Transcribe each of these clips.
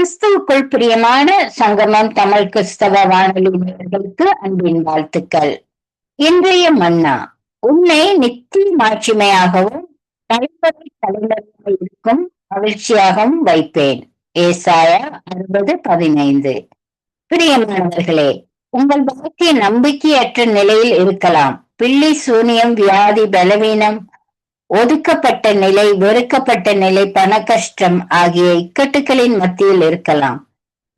கிறிஸ்துவுக்குள் பிரியமான சங்கமம் தமிழ் கிறிஸ்தவ வானொலி நேயர்களுக்கு அன்பின் வாழ்த்துக்கள். இன்றைய மன்னா உன்னை நித்திய மாட்சிமையாகவும் தலைமுறை தலைமுறையாக இருக்கும் மகிழ்ச்சியாகவும் வைப்பேன். ஏசாயா அறுபது பதினைந்து. பிரியமானவர்களே உங்கள் வாழ்க்கை நம்பிக்கையற்ற நிலையில் இருக்கலாம். பில்லி சூனியம் வியாதி பலவீனம் ஒதுக்கப்பட்ட நிலை வெறுக்கப்பட்ட நிலை பண கஷ்டம் ஆகிய இக்கட்டுகளின் மத்தியில் இருக்கலாம்.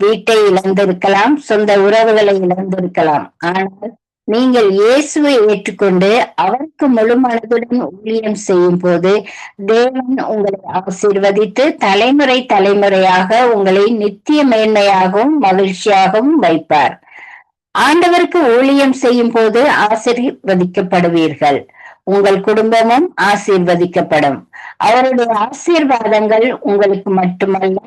வீட்டை இழந்திருக்கலாம் சொந்த உறவுகளை இழந்திருக்கலாம். ஆனால் நீங்கள் இயேசுவை ஏற்றுக்கொண்டு அவருக்கு முழு மனதுடன் ஊழியம் செய்யும் போது தேவன் உங்களை ஆசீர்வதித்து தலைமுறை தலைமுறையாக உங்களை நித்திய மேன்மையாகவும் மகிழ்ச்சியாகவும் வைப்பார். ஆண்டவருக்கு ஊழியம் செய்யும் போது ஆசீர்வதிக்கப்படுவீர்கள். உங்கள் குடும்பமும் ஆசீர்வதிக்கப்படும். அவருடைய ஆசீர்வாதங்கள் உங்களுக்கு மட்டுமல்ல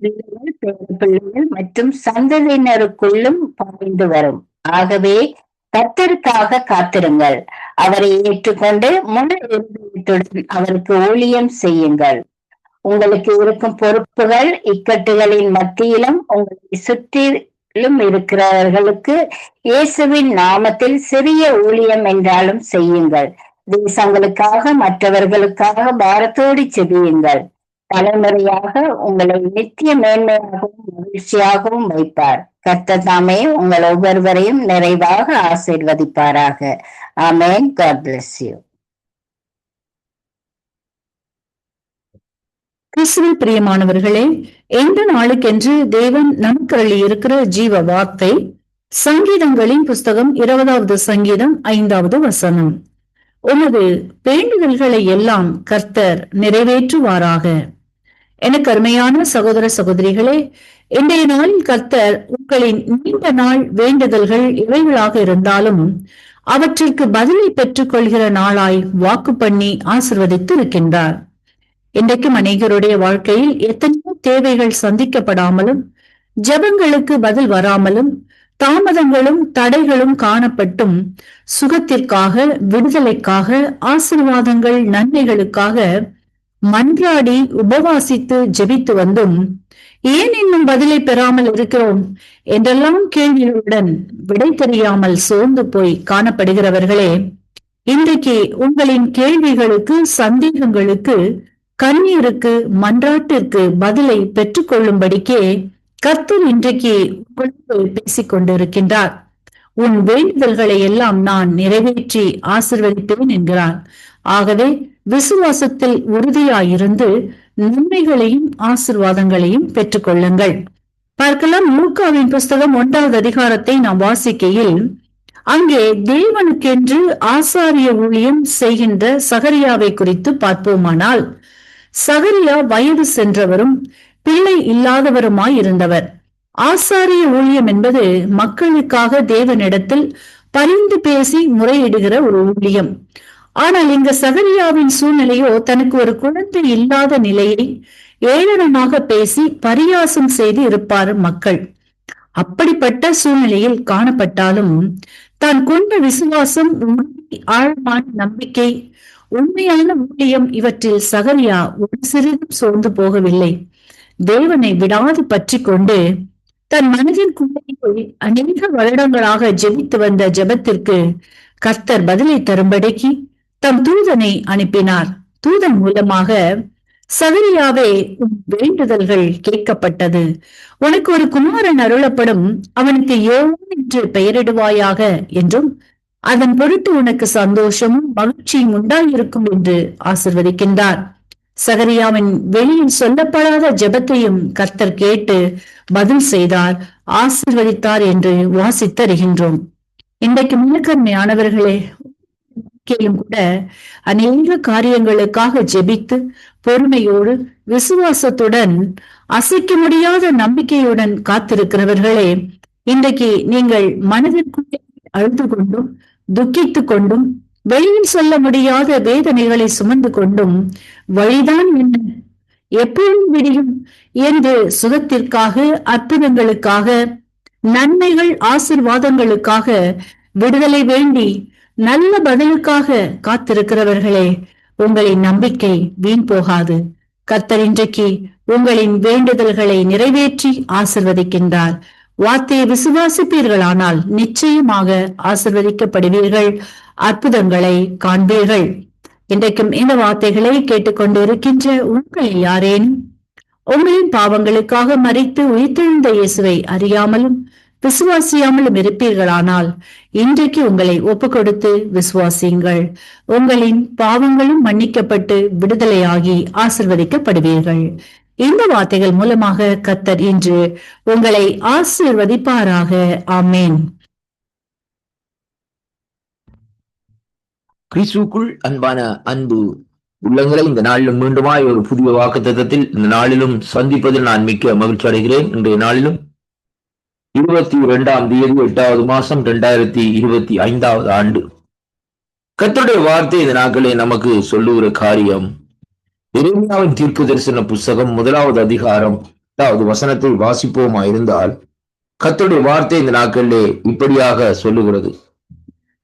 பிள்ளைகள் பேர பிள்ளைகள் மற்றும் சந்ததியினருக்குள்ளும் பாய்ந்து வரும். ஆகவே கத்தருக்காக காத்திருங்கள். அவரை ஏற்றுக்கொண்டு முழு இருதயத்துடன் அவருக்கு ஊழியம் செய்யுங்கள். உங்களுக்கு இருக்கும் பொறுப்புகள் இக்கட்டுகளின் மத்தியிலும் உங்களை சுற்றி சுற்றிலும் இருக்கிறவர்களுக்கு இயேசுவின் நாமத்தில் சிறிய ஊழியம் என்றாலும் செய்யுங்கள். தேசங்களுக்காக மற்றவர்களுக்காக பாரத்தோடு செபியுங்கள். தலைமுறையாக உங்களை நித்திய மேன்மையாகவும் மகிழ்ச்சியாகவும் வைப்பார். கர்த்தர் தாமே உங்கள் ஒவ்வொருவரையும் நிறைவாக ஆசீர்வதிப்பாராக. ஆமேன். காட் பிளஸ் யூ கிறிஸ்துவில் பிரியமானவர்களே எந்த நாளுக்கென்று தேவன் நமக்கு அள்ளி இருக்கிற ஜீவ வார்த்தை சங்கீதங்களின் புஸ்தகம் இருபதாவது சங்கீதம் ஐந்தாவது வசனம். உமது வேண்டுதல்களை எல்லாம் கர்த்தர் நிறைவேற்றுவாராக. எனக்கு அருமையான சகோதர சகோதரிகளே இன்றைய நாளில் கர்த்தர் உங்களின் நீண்ட நாள் வேண்டுதல்கள் இவைகளாக இருந்தாலும் அவற்றிற்கு பதிலை பெற்றுக் கொள்கிற நாளாய் வாக்கு பண்ணி ஆசிர்வதித்து இருக்கின்றார் இன்றைக்கும் அநேகருடைய வாழ்க்கையில் எத்தனையோ தேவைகள் சந்திக்கப்படாமலும் ஜெபங்களுக்கு பதில் வராமலும் தாமதங்களும் தடைகளும் காணப்பட்டும் சுகத்திற்காக விடுதலைக்காக ஆசிர்வாதங்கள் நன்மைகளுக்காக மன்றாடி உபவாசித்து ஜெபித்து வந்தும் ஏன் இன்னும் பதிலை பெறாமல் இருக்கிறோம்? என்றெல்லாம் கேள்விகளுடன் விடை தெரியாமல் சோர்ந்து போய் காணப்படுகிறவர்களே இன்றைக்கு உங்களின் கேள்விகளுக்கு சந்தேகங்களுக்கு கண்ணீருக்கு மன்றாட்டிற்கு பதிலை பெற்றுக்கொள்ளும்படிக்கே கர்த்தர் இன்றைக்கு உங்களோடு பேசிக் கொண்டிருக்கின்றார் உன் வேண்டுதல்களை எல்லாம் நான் நிறைவேற்றி ஆசிர்வதிப்பேன் என்கிறார். ஆகவே விசுவாசத்தில் உறுதியாயிருந்து நன்மைகளையும் ஆசிர்வாதங்களையும் பெற்றுக்கொள்ளுங்கள். பார்க்கலாம் லூக்காவின் புஸ்தகம் ஒன்றாவது அதிகாரத்தை நாம் வாசிக்கையில் அங்கே தேவனுக்கென்று ஆசாரிய ஊழியம் செய்கின்ற சகரியாவை குறித்து பார்ப்போமானால் சகரியா வயது சென்றவரும் பிள்ளை இல்லாதவருமாய் இருந்தவர். ஆசாரிய ஊழியம் என்பது மக்களுக்காக தேவனிடத்தில் பரிந்து பேசி முறையிடுகிற ஒரு ஊழியம். ஆனால் இங்க சகரியாவின் சூழ்நிலையோ தனக்கு ஒரு குழந்தை இல்லாத நிலையை ஏளனமாக பேசி பரியாசம் செய்து இருப்பார் மக்கள். அப்படிப்பட்ட சூழ்நிலையில் காணப்பட்டாலும் தான் கொண்ட விசுவாசம் ஆழமான நம்பிக்கை உண்மையான ஊழியம் இவற்றில் சகரியா ஒரு சிறிதும் சோர்ந்து போகவில்லை. தேவனை விடாது பற்றி கொண்டு தன் மனதின் குழந்தையை அநேக வருடங்களாக ஜெபித்து வந்த ஜெபத்திற்கு கர்த்தர் பதிலை தரும்படிக்கு தம் தூதனை அனுப்பினார். தூதன் மூலமாக சகரியாவே உன் வேண்டுதல்கள் கேட்கப்பட்டது. உனக்கு ஒரு குமாரன் அருளப்படும் அவனுக்கு யோவான் என்று பெயரிடுவாயாக என்றும் அதன் பொருட்டு உனக்கு சந்தோஷமும் மகிழ்ச்சியும் உண்டாயிருக்கும் என்று ஆசிர்வதிக்கின்றார். சகரியாவின் வெளியில் சொல்லப்படாத ஜெபத்தையும் கர்த்தர் கேட்டு பதில் செய்தார் ஆசிர்வதித்தார் என்று வாசித்தருகின்றோம் இன்றைக்கு மிகக்கன்மையானவர்களே வாழ்க்கையிலும் கூட அநேக காரியங்களுக்காக ஜெபித்து பொறுமையோடு விசுவாசத்துடன் அசைக்க முடியாத நம்பிக்கையுடன் காத்திருக்கிறவர்களே இன்றைக்கு நீங்கள் மனதிற்குள்ளே அழுது கொண்டும் துக்கித்துக் கொண்டும் வெளியில் சொல்ல முடியாத வேதனைகளை சுமந்து கொண்டும் வழிதான் என்ன? எப்பொழுதும் விடியும் என்று சுகத்திற்காக அற்புதங்களுக்காக நன்மைகள் ஆசிர்வாதங்களுக்காக விடுதலை வேண்டி நல்ல பதிலுக்காக காத்திருக்கிறவர்களே உங்களின் நம்பிக்கை வீண் போகாது. கத்தர் இன்றைக்கு உங்களின் வேண்டுதல்களை நிறைவேற்றி ஆசிர்வதிக்கின்றார். வார்த்தையை விசுவாசிப்பீர்களானால் நிச்சயமாக ஆசிர்வதிக்கப்படுவீர்கள் அற்புதங்களை காண்பீர்கள். இன்றைக்கும் இந்த வார்த்தைகளை கேட்டுக்கொண்டிருக்கின்ற உங்களை யாரேனும் உங்களின் பாவங்களுக்காக மறித்து உயிர்த்தெழுந்த இயேசுவை அறியாமலும் விசுவாசியாமலும் இருப்பீர்களானால் இன்றைக்கு உங்களை ஒப்பு கொடுத்து விசுவாசியுங்கள். உங்களின் பாவங்களும் மன்னிக்கப்பட்டு விடுதலையாகி ஆசிர்வதிக்கப்படுவீர்கள். இந்த வார்த்தைகள் மூலமாக கத்தர் இன்று உங்களை ஆசீர்வதிப்பாராக. ஆமேன். கிறிஸ்துக்குள் அன்பான அன்பு உள்ளங்களை இந்த நாளிலும் மீண்டுமாய் ஒரு புதிய வாக்குத்தத்தத்தில் இந்த நாளிலும் சந்திப்பதில் நான் மிக்க மகிழ்ச்சி அடைகிறேன். இன்றைய நாளிலும் இருபத்தி இரண்டாம் தேதி எட்டாவது மாசம் இரண்டாயிரத்தி இருபத்தி ஐந்தாவது ஆண்டு கத்தருடைய வார்த்தை இந்த நாட்களே நமக்கு சொல்லுகிற காரியம் எளிமையாவின் தீர்க்க தரிசன புஸ்தகம் முதலாவது அதிகாரம் அதாவது வசனத்தில் வாசிப்போமா இருந்தால் கத்தருடைய வார்த்தை இந்த நாட்களிலே இப்படியாக சொல்லுகிறது.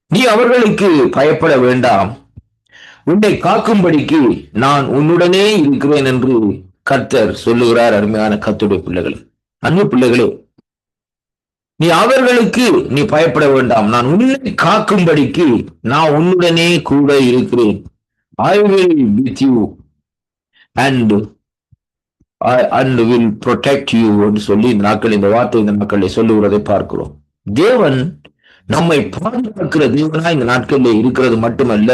நீ அவர்களுக்கு பயப்பட வேண்டாம். உன்னை காக்கும்படிக்கு நான் உன்னுடனே இருக்கிறேன் என்று கர்த்தர் சொல்லுகிறார் அருமையான கத்துடைய பிள்ளைகள். அன்பு பிள்ளைகளே நீ அவர்களுக்கு நீ பயப்பட வேண்டாம். நான் உன்னை காக்கும்படிக்கு நான் உன்னுடனே கூட இருக்கிறேன். I will with you and and will protect you சொல்லி இந்த நாட்கள் இந்த வார்த்தை இந்த நாட்களை சொல்லுகிறதை பார்க்கிறோம். தேவன் நம்மை பாதுகாக்கிற தேவனா இந்த நாட்களில் இருக்கிறது மட்டுமல்ல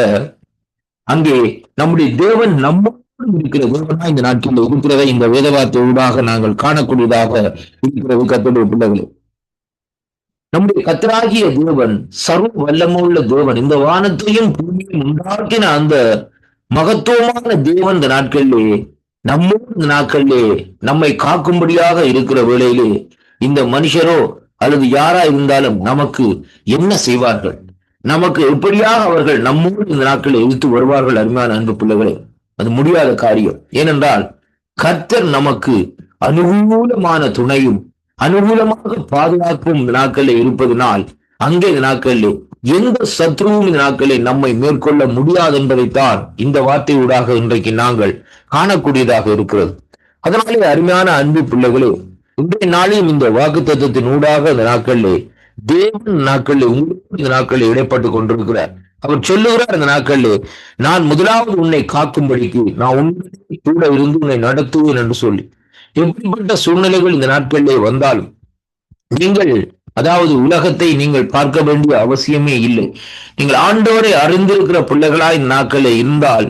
அங்கே நம்முடைய தேவன் நம்ம இருக்கிற தேவனா இந்த நாட்களில் இருக்கிறதை இந்த வேத வார்த்தையூடாக நாங்கள் காணக்கூடியதாக இருக்கிறது கத்தோடைய பிள்ளைகளே. நம்முடைய கத்தராகிய தேவன் சர்வ வல்லமுள்ள தேவன் இந்த வானத்தையும் பூமியையும் உண்டாக்கின அந்த மகத்துவமான தேவன் இந்த நாட்களிலே நம்மோடு இந்த நாட்களிலே நம்மை காக்கும்படியாக இருக்கிற வேளையிலே இந்த மனுஷரோ அல்லது யாரா இருந்தாலும் நமக்கு என்ன செய்வார்கள்? நமக்கு எப்படியாக அவர்கள் நம்மோடு இந்த நாட்களில் இழுத்து வருவார்கள் அருமையான அன்பு பிள்ளைகளே? அது முடியாத காரியம். ஏனென்றால் கர்த்தர் நமக்கு அனுகூலமான துணையும் அனுகூலமாக பாதுகாப்பும் இந்த நாட்களில் இருப்பதனால் அங்கே இந்த நாட்களில் எந்த சத்ருவும் இந்த நாட்களில் நம்மை மேற்கொள்ள முடியாது என்பதைத்தான் இந்த வார்த்தையூடாக இன்றைக்கு நாங்கள் காணக்கூடியதாக இருக்கிறது. அதனாலே அருமையான அன்பு பிள்ளைகளே இன்றைய நாளையும் இந்த வாக்கு தத்துவத்தின் ஊடாக இந்த நாட்களிலே தேவன் நாட்களில் உங்களுக்கும் இந்த நாட்களில் இடைப்பட்டு கொண்டிருக்கிறார் அவர் சொல்லுகிறார் இந்த நாட்களிலே நான் முதலாவது உன்னை காக்கும்படிக்கு நான் உன்னை கூட இருந்து உன்னை நடத்துவேன் என்று சொல்லி. எப்படிப்பட்ட சூழ்நிலைகள் இந்த நாட்களிலே வந்தாலும் நீங்கள் அதாவது உலகத்தை நீங்கள் பார்க்க வேண்டிய அவசியமே இல்லை. நீங்கள் ஆண்டவரை அறிந்திருக்கிற பிள்ளைகளாய் இந்த நாட்களில் இருந்தால்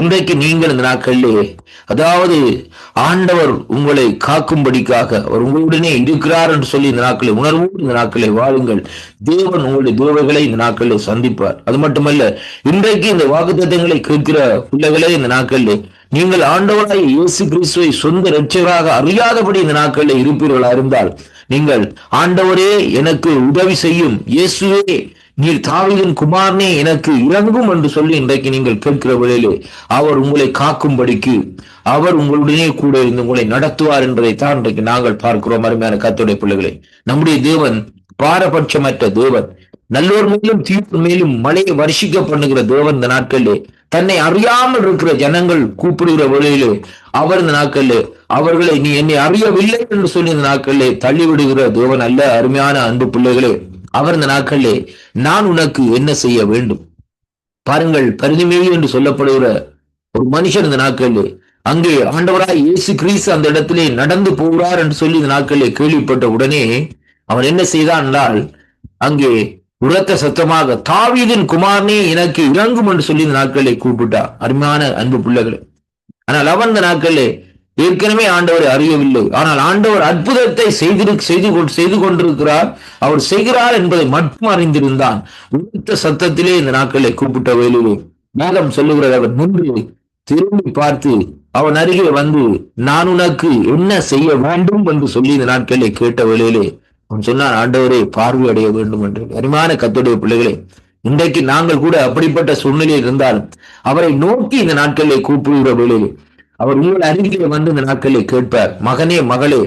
இன்றைக்கு நீங்கள் இந்த நாட்களிலே அதாவது ஆண்டவர் உங்களை காக்கும்படிக்காக அவர் உங்களுடனே இருக்கிறார் என்று சொல்லி இந்த நாட்களை உணர்வோடு இந்த நாட்களை வாழுங்கள். தேவன் உங்களுடைய தேவைகளை இந்த நாட்களில் சந்திப்பார். அது மட்டுமல்ல இன்றைக்கு இந்த வாக்குத்தத்தங்களை கேட்கிற பிள்ளைகளே இந்த நாட்களிலே நீங்கள் ஆண்டவராய் இயேசு கிறிஸ்துவை சொந்த இரட்சகராக அறியாதபடி இந்த நாட்களில் இருப்பீர்களா இருந்தால் நீங்கள் ஆண்டவரே எனக்கு உதவி செய்யும். இயேசுவே நீர் தாவீதின் குமாரனே எனக்கு இறங்கும் என்று சொல்லி இன்றைக்கு நீங்கள் கேட்கிற வேளையிலே அவர் உங்களை காக்கும்படிக்கு அவர் உங்களுடனே கூட இருந்து உங்களை நடத்துவார் என்பதைத்தான் இன்றைக்கு நாங்கள் பார்க்கிறோம். அருமையான கத்துடைய பிள்ளைகளை நம்முடைய தேவன் பாரபட்சமற்ற தேவன் நல்லோர் மேலும் தீர்ப்பு மேலும் மழையை வருஷிக்க பண்ணுகிற தேவன் இந்த நாட்களிலே. தன்னை அறியாமல் இருக்கிற ஜனங்கள் கூப்பிடுகிற வேளையிலே அவர் இந்த நாட்களிலே அவர்களை நீ என்னை அறியவில்லை என்று சொல்லி இந்த நாட்களிலே தள்ளிவிடுகிற தேவன் அல்ல அருமையான அன்பு பிள்ளைகளே. அவர் இந்த நாட்களிலே நான் உனக்கு என்ன செய்ய வேண்டும்? பாருங்கள் பரிதிமேவி என்று சொல்லப்படுகிற ஒரு மனுஷன் இந்த நாட்களிலே அங்கே ஆண்டவராய் இயேசு கிரீஸ் அந்த இடத்திலே நடந்து போகிறார் என்று சொல்லி இந்த நாட்களிலே கேள்விப்பட்ட உடனே அவன் என்ன செய்தான் என்றால் அங்கே உரத்த சத்தமாக தாவீதின் குமாரனே எனக்கு இறங்கும் என்று சொல்லி இந்த நாட்களை கூப்பிட்டா அருமையான அன்பு பிள்ளைகளே. ஆனால் அவன் இந்த நாட்களிலே ஏற்கனவே ஆண்டவரை அறியவில்லை. ஆனால் ஆண்டவர் அற்புதத்தை செய்திரு செய்து கொண்டு செய்து கொண்டிருக்கிறார். அவர் செய்கிறார் என்பதை மட்டும் அறிந்திருந்தான். உரத்த சத்தத்திலே இந்த நாட்களை கூப்பிட்ட வேலையிலே மேகம் சொல்லுகிறது. அவர் நின்று திரும்பி பார்த்து அவன் அருகே வந்து நான் உனக்கு என்ன செய்ய வேண்டும்? என்று சொல்லி இந்த நாட்களை கேட்ட வேளையிலே அவன் சொன்னான் ஆண்டவரை பார்வை அடைய வேண்டும் என்று. அருமையான கத்துடைய பிள்ளைகளே இன்றைக்கு நாங்கள் கூட அப்படிப்பட்ட சூழ்நிலையில் இருந்தாலும் அவரை நோக்கி இந்த நாட்களை கூப்பிடுகிற வேளையிலே அவர் உங்கள் அருகிலே வந்து இந்த நாட்களில் கேட்பார் மகனே மகளே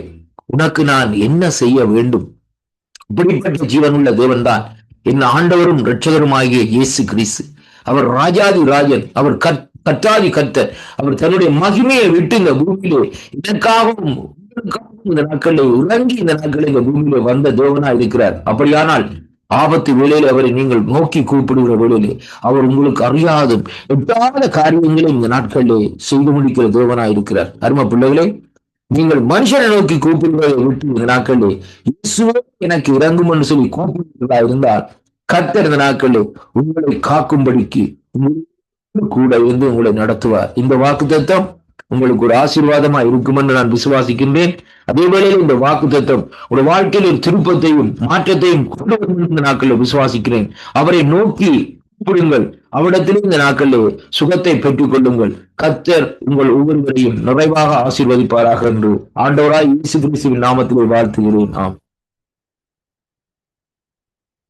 உனக்கு நான் என்ன செய்ய வேண்டும்? இப்படிப்பட்ட ஜீவனுள்ள தேவன்தான் என் ஆண்டவரும் இரட்சகருமாகிய இயேசு கிறிஸ்து. அவர் ராஜாதி ராஜன் அவர் கத் கத்தாதி கத்தர் அவர் தன்னுடைய மகிமையை விட்டு இந்த பூமியிலே எனக்காகவும் இந்த நாட்களில் உறங்கி இந்த நாட்களில் இந்த பூமியிலே வந்த தேவனா இருக்கிறார் அப்படியானால் ஆபத்து வேளையில் அவரை நீங்கள் நோக்கி கூப்பிடுகிற வேளையிலே அவர் உங்களுக்கு அறியாதும் எட்டாத காரியங்களை இந்த நாட்களிலே செய்து முடிக்கிற தேவனா இருக்கிறார் அரும பிள்ளைகளே நீங்கள் மனுஷனை நோக்கி கூப்பிடுவதை விட்டு இந்த நாட்களிலே இயேசுவே எனக்கு இறங்கும் என்று சொல்லி கூப்பிடுகிறதா இருந்தால் கத்த இந்த நாட்களில் உங்களை காக்கும்படிக்கு கூட இருந்து உங்களை நடத்துவார். இந்த வாக்குத்தத்தம் உங்களுக்கு ஒரு ஆசீர்வாதமா இருக்கும் என்று நான் விசுவாசிக்கின்றேன். அதே வேளையில் இந்த வாக்குத்தத்தம் ஒரு வாழ்க்கையில் ஒரு திருப்பத்தையும் மாற்றத்தையும் கொண்டு வரும் இந்த நாட்களில் விசுவாசிக்கிறேன். அவரை நோக்கி கூப்பிடுங்கள் அவரிடத்திலே இந்த நாட்களில் சுகத்தை பெற்றுக் கொள்ளுங்கள். கத்தர் உங்கள் ஒவ்வொருவரையும் நிறைவாக ஆசீர்வதிப்பாராக என்று ஆண்டவராய் இயேசு கிறிஸ்துவின் நாமத்திலே வாழ்த்துகிறேன். ஆம்